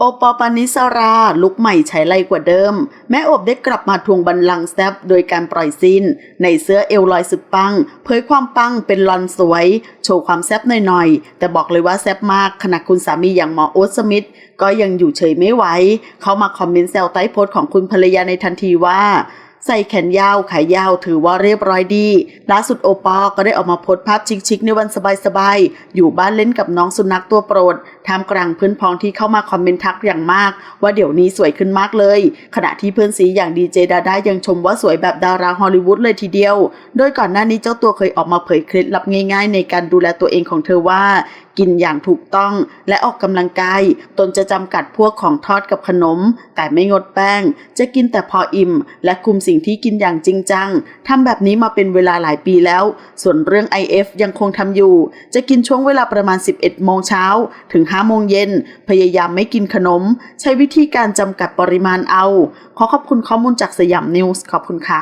โอปอปานิสราลุกใหม่ใช้ไรกว่าเดิม แม่อบได้กลับมาทวงบัลลังก์แซบโดยการปล่อยซินในเสื้อเอวลอยสุดปัง เผยความปังเป็นลอนสวย โชว์ความแซบหน่อยๆ แต่บอกเลยว่าแซบมากขณะคุณสามีอย่างหมอโอ๊ตสมิธก็ยังอยู่เฉยไม่ไหวเขามาคอมเมนต์แซวใต้โพสต์ของคุณภรรยาในทันทีว่า ใส่แขนยาวขายาวถือว่าเรียบร้อยดีล่าสุดโอปอลก็ได้ออกมาโพสภาพชิคๆในวันสบายๆ อยู่บ้านเล่นกับน้องสุนัขตัวโปรดท่ามกลางเพื่อนพ้องที่เข้ามาคอมเมนต์ทักอย่างมาก ว่าเดี๋ยวนี้สวยขึ้นมากเลย ขณะที่เพื่อนสีอย่างดีเจดาด้ายังชมว่าสวยแบบดาราฮอลลีวูดเลยทีเดียว โดยก่อนหน้านี้เจ้าตัวเคยออกมาเผยเคล็ดลับง่าย ๆ ในการดูแลตัวเองของเธอว่ากินอย่างถูกต้องและออกกำลังกาย ตนจะจำกัดพวกของทอดกับขนม แต่ไม่งดแป้ง จะกินแต่พออิ่ม และคุมสิ่งที่กินอย่างจริงจังทำแบบนี้มาเป็นเวลาหลายปีแล้ว ส่วนเรื่อง IF ยังคงทำอยู่ จะกินช่วงเวลาประมาณ 11 โมงเช้า ถึง 5 โมงเย็น พยายามไม่กินขนม ใช้วิธีการจำกัดปริมาณเอา ขอขอบคุณข้อมูลจากสยามนิวส์ขอบคุณค่ะ